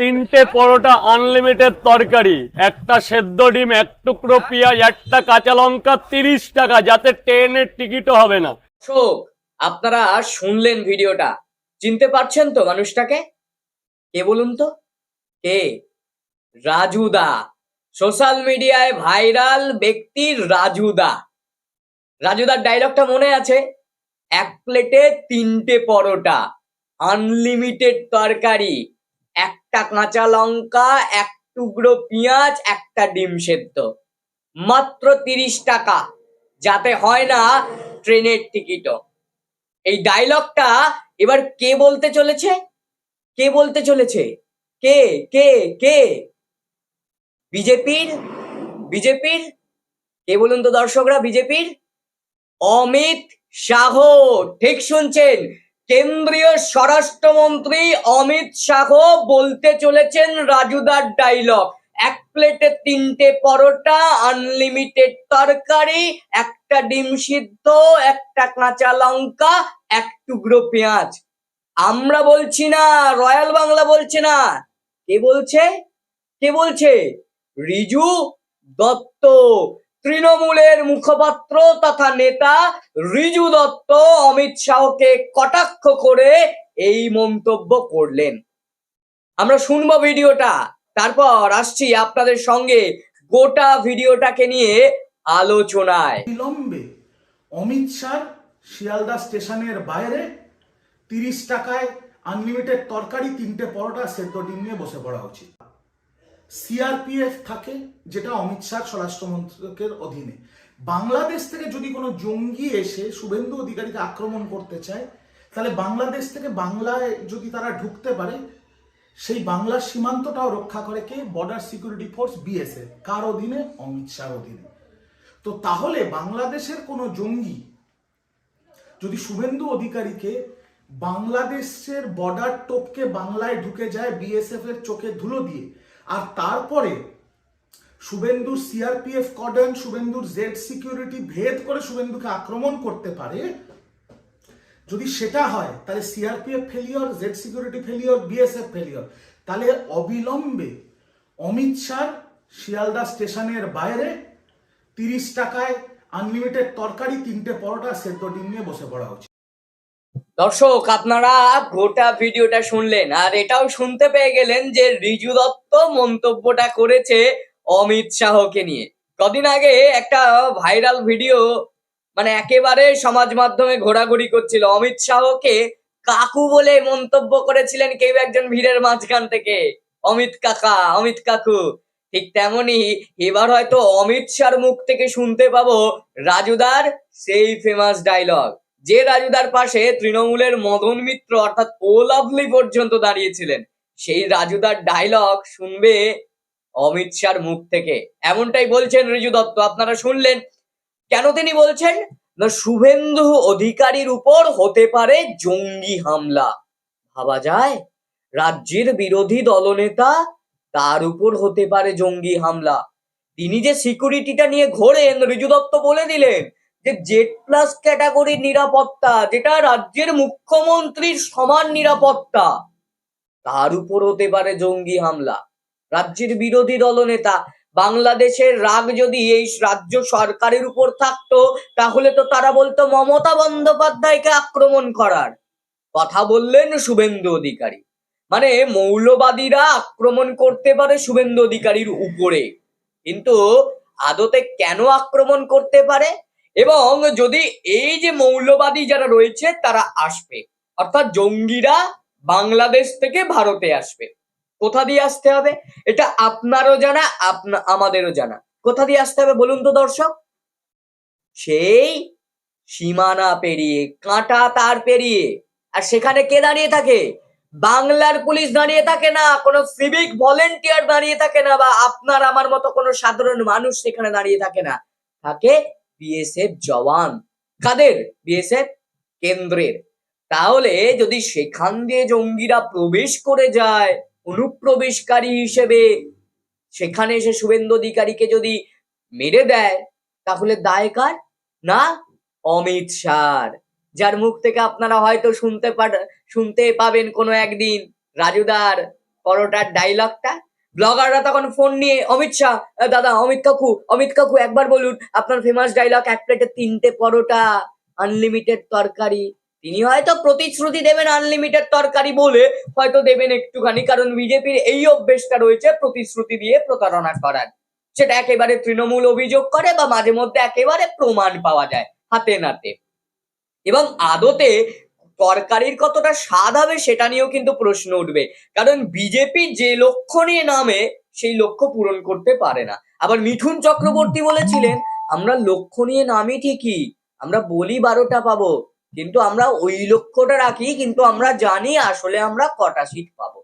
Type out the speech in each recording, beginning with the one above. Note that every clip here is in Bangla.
তিনটে পরোটা আনলিমিটেড তরকারি, একটা সেদ্ধ ডিম, এক টুকরো পেঁয়াজ, একটা কাঁচা লঙ্কা, তিরিশ টাকা, যাতে ট্রেনের টিকিটও হবে না। আপনারা শুনলেন ভিডিওটা। চিনতে পারছেন তো মানুষটাকে? কে বলুন তো? কে? রাজুদা সোশ্যাল মিডিয়ায় ভাইরাল ব্যক্তি রাজুদা রাজুদার ডায়লগটা মনে আছে? এক প্লেটে তিনটে পরোটা আনলিমিটেড তরকারি। একটা কাঁচা লঙ্কা, এক টুকরো পেঁয়াজ, একটা ডিম সেদ্ধ। মাত্র তিরিশ টাকা। যাতে হয় না ট্রেনের টিকিটও। এই ডায়লগটা এবার কে বলতে চলেছে? কে বলতে চলেছে? কে? কে? কে? বিজেপির? বিজেপির? কে বলুন তো দর্শকরা, বিজেপির? অমিত শাহ, ঠিক শুনছেন। কেন্দ্রীয় স্বরাষ্ট্রমন্ত্রী অমিত শাহ বলতে চলেছেন রাজুদার ডাইলগ এক প্লেটে তিনটে পরোটা আনলিমিটেড তরকারি, একটা ডিম সিদ্ধ, একটা কাঁচা লঙ্কা, এক টুকরো পেঁয়াজ। আমরা বলছি না, রয়্যাল বাংলা বলছে না। কে বলছে? কে বলছে? রিজু দত্ত। তৃণমূলের মুখপাত্র তথা নেতা রিজু দত্ত অমিত শাহকে কটাক্ষ করে এই মন্তব্য করলেন। আমরা শুনব ভিডিওটা। তারপর আসছি আপনাদের সঙ্গে গোটা ভিডিওটাকে নিয়ে আলোচনায়। বিলম্বে অমিত শাহ শিয়ালদা স্টেশনের বাইরে তিরিশ টাকায় আনলিমিটেড তরকারি, তিনটে পরোটা, সেদ্ধ ডিম নিয়ে বসে পড়া উচিত। সিআরপিএফ থাকে, যেটা অমিত শাহ স্বরাষ্ট্রমন্ত্রকের অধীনে। বাংলাদেশ থেকে যদি কোনো জঙ্গি এসে শুভেন্দু অধিকারীকে আক্রমণ করতে চায়, তাহলে বাংলাদেশ থেকে বাংলায় যদি তারা ঢুকতে পারে, সেই বাংলার সীমান্তটাও রক্ষা করে কে? বর্ডার সিকিউরিটি ফোর্স বিএসএফ কার অধীনে? অমিত শাহর অধীনে। তো তাহলে বাংলাদেশের কোনো জঙ্গি যদি শুভেন্দু অধিকারীকে বাংলাদেশের বর্ডার টপকে বাংলায় ঢুকে যায় বিএসএফ এর চোখে ধুলো দিয়ে আর তারপরে শুভেন্দুর সিআরপিএফ কর্ডন শুভেন্দুর জেড সিকিউরিটি ভেদ করে শুভেন্দুকে আক্রমণ করতে পারে, যদি সেটা হয়, তাহলে CRPF failure Z security failure BSF failure তাহলে অবিলম্বে অমিত শাহ শিয়ালদা স্টেশনের বাইরে তিরিশ টাকায় আনলিমিটেড তরকারি, তিনটে পরোটা, সেদ্ধ ডিম নিয়ে বসে পড়া উচিত। দর্শক, আপনারা গোটা ভিডিওটা শুনলেন আর এটাও শুনতে পেয়ে গেলেন যে রিজু দত্ত মন্তব্যটা করেছে অমিত শাহকে নিয়ে। কদিন আগে একটা ভাইরাল ভিডিও মানে একেবারে সমাজ মাধ্যমে ঘোরাঘুরি করছিল। অমিত শাহকে কাকু বলে মন্তব্য করেছিলেন কেউ একজন ভিড়ের মাঝখান থেকে। অমিত কাকা, অমিত কাকু, ঠিক তেমনি এবার হয়তো অমিত শাহর মুখ থেকে শুনতে পাবো রাজুদার সেই ফেমাস ডায়লগ যে রাজুদার পাশে তৃণমূলের মদন মিত্র অর্থাৎ ও লাভলি পর্যন্ত দাঁড়িয়েছিলেন, সেই রাজুদার ডায়লগ শুনবে অমিত শাহর মুখ থেকে। এমনটাই বলছেন রিজু দত্ত, আপনারা শুনলেন। কেন তিনি বলছেন? না, শুভেন্দু অধিকারীর উপর হতে পারে জঙ্গি হামলা। ভাবা যায়, রাজ্যের বিরোধী দলনেতা তার উপর হতে পারে জঙ্গি হামলা। তিনি যে সিকিউরিটিটা নিয়ে ঘোরেন, রিজু দত্ত বলে দিলেন যে জেড প্লাস ক্যাটাগরির নিরাপত্তা, যেটা রাজ্যের মুখ্যমন্ত্রীর সমান নিরাপত্তা, তার উপর হতে পারে জঙ্গি হামলা। রাজ্যের বিরোধী দলনেতা, বাংলাদেশের রাগ যদি এই রাজ্য সরকারের উপর থাকতো, তাহলে তো তারা বলতো মমতা বন্দ্যোপাধ্যায়কে আক্রমণ করার। কথা বললেন শুভেন্দু অধিকারী। মানে মৌলবাদীরা আক্রমণ করতে পারে শুভেন্দু অধিকারীর উপরে। কিন্তু আদতে কেন আক্রমণ করতে পারে? এবং যদি এই যে মৌলবাদী যারা রয়েছে, তারা আসবে। অর্থাৎ জঙ্গিরা বাংলাদেশ থেকে ভারতে আসবে। কোথা দিয়ে আসতে হবে? এটা আপনারও জানা, আপনা, আমাদেরও জানা। কোথা দিয়ে আসতে হবে বলুন তো দর্শক? সেই সীমানা পেরিয়ে, কাঁটা তার পেরিয়ে। আর সেখানে কে দাঁড়িয়ে থাকে? বাংলার পুলিশ দাঁড়িয়ে থাকে না, কোনো সিভিক ভলেন্টিয়ার দাঁড়িয়ে থাকে না, বা আপনার আমার মতো কোনো সাধারণ মানুষ সেখানে দাঁড়িয়ে থাকে না। থাকে বিএসএফ জওয়ান। কাদের? বিএসএফ কেন্দ্রের। তাহলে যদি সেখান দিয়ে জঙ্গিরা প্রবেশ করে যায়, অনুপ্রবেশকারী হিসেবে, সেখানে এসে শুভেন্দু অধিকারীকে যদি মেরে দেয়, তাহলে দায় কার? না, অমিত শাহ যার মুখ থেকে আপনারা হয়তো শুনতে পার, শুনতে পাবেন কোনো একদিন। রাজুদার পরোটার ডায়লগটা ব্লগাররা তখন ফোন নিয়ে, অমিত শাহ দাদা, অমিত কাকু অমিত কাকু, একবার বলুন, আপনার ফেমাস ডায়লগ এক প্লেটে তিনটে পরোটা আনলিমিটেড তরকারি। তিনি হয়তো প্রতিশ্রুতি দেবেন আনলিমিটেড তরকারি বলে, হয়তো দেবেন একটুখানি, কারণ বিজেপির এই অভ্যেসটা রয়েছে প্রতিশ্রুতি দিয়ে প্রতারণা করার। সেটা একেবারে তৃণমূল অভিযোগ করে বা মাঝে মধ্যে একেবারে প্রমাণ পাওয়া যায়, হাতে নাতে। এবং আদতে তরকারির কতটা স্বাদ হবে সেটা নিয়েও কিন্তু প্রশ্ন উঠবে। কারণ বিজেপি যে লক্ষ্য নিয়ে নামে, সেই লক্ষ্য পূরণ করতে পারে না। আবার মিঠুন চক্রবর্তী বলেছিলেন, আমরা লক্ষ্য নিয়ে নামি ঠিকই, আমরা বলি বারোটা পাবো, কিন্তু আমরা ওই লক্ষ্যটা রাখি, কিন্তু আমরা জানি আসলে আমরা কটা সিট পাবো।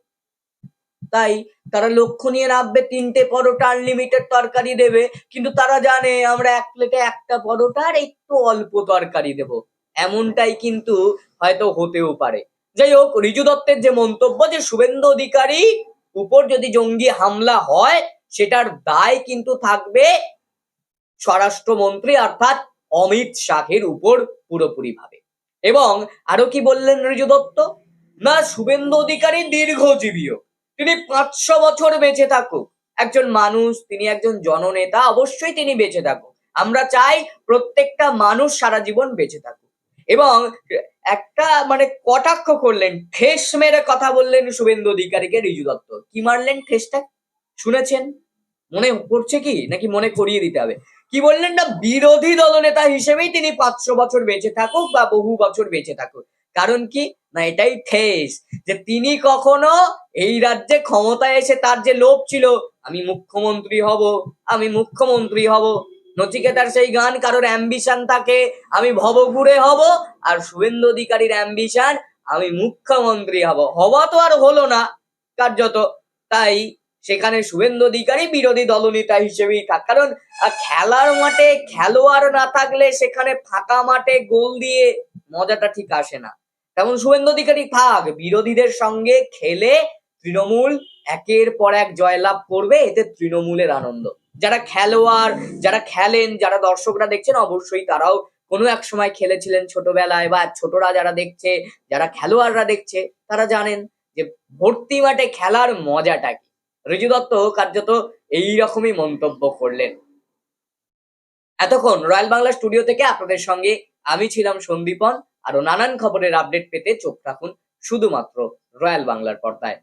তাই তারা লক্ষ্য নিয়ে নামবে, তিনটে পরোটা আনলিমিটেড তরকারি দেবে, কিন্তু তারা জানে আমরা এক প্লেটে একটা পরোটা আর একটু অল্প তরকারি দেব। এমনটাই কিন্তু হয়তো হতেও পারে। যাই হোক, রিজু দত্তের যে মন্তব্য যে শুভেন্দু অধিকারী উপর যদি জঙ্গি হামলা হয়, সেটার দায় কিন্তু থাকবে স্বরাষ্ট্রমন্ত্রী অর্থাৎ অমিত শাহের উপর পুরোপুরি ভাবে এবং আরও কি বললেন রিজু দত্ত? না, শুভেন্দু অধিকারী দীর্ঘজীবীও তিনি পাঁচশো বছর বেঁচে থাকুক, একজন মানুষ, তিনি একজন জননেতা, অবশ্যই তিনি বেঁচে থাকুক। আমরা চাই প্রত্যেকটা মানুষ সারা জীবন বেঁচে থাকুক। এবং একটা মানে কটাক্ষ করলেন, ঠেস মেরে কথা বললেন শুভেন্দু অধিকারীকে রিজু দত্ত। কি মারলেন ঠেসটা? শুনেছেন? মনে পড়ছে কি? নাকি মনে করিয়ে দিতে হবে? কি বললেন না, বিরোধী দলনেতা হিসেবেই তিনি পাঁচশো বছর বেঁচে থাকুক বা বহু বছর বেঁচে থাকুক। কারণ কি? না, এটাই ঠেস যে তিনি কখনো এই রাজ্যে ক্ষমতায় এসে তার যে লোভ ছিল, আমি মুখ্যমন্ত্রী হব, আমি মুখ্যমন্ত্রী হব নচিকেতার সেই গান, কারোর অ্যাম্বিশন থাকে, আমি ভবঘুরে হব, আর শুভেন্দু অধিকারীর অ্যাম্বিশন আমি মুখ্যমন্ত্রী হব। হওয়া তো আর হলো না, কার্যত। তাই সেখানে শুভেন্দু অধিকারী বিরোধী দলনেতা হিসেবেই থাক। কারণ খেলার মাঠে খেলোয়াড় না থাকলে সেখানে ফাঁকা মাঠে গোল দিয়ে মজাটা ঠিক আসে না। তেমন শুভেন্দু অধিকারী থাক, বিরোধীদের সঙ্গে খেলে তৃণমূল একের পর এক জয়লাভ করবে, এতে তৃণমূলের আনন্দ। যারা খেলোয়াড়, যারা খেলেন, যারা দর্শকরা দেখছেন, অবশ্যই তারাও কোনো এক সময় খেলেছিলেন ছোটবেলায় বা ছোটরা যারা দেখছে, যারা খেলোয়াড়রা দেখছে, তারা জানেন যে ভর্তি মাঠে খেলার মজাটা কি। ঋজু দত্ত কার্যত এইরকমই মন্তব্য করলেন। এতক্ষণ রয়্যাল বাংলা স্টুডিও থেকে আপনাদের সঙ্গে আমি ছিলাম সন্দীপন আরও নানান খবরের আপডেট পেতে চোখ রাখুন শুধুমাত্র রয়্যাল বাংলার পর্দায়।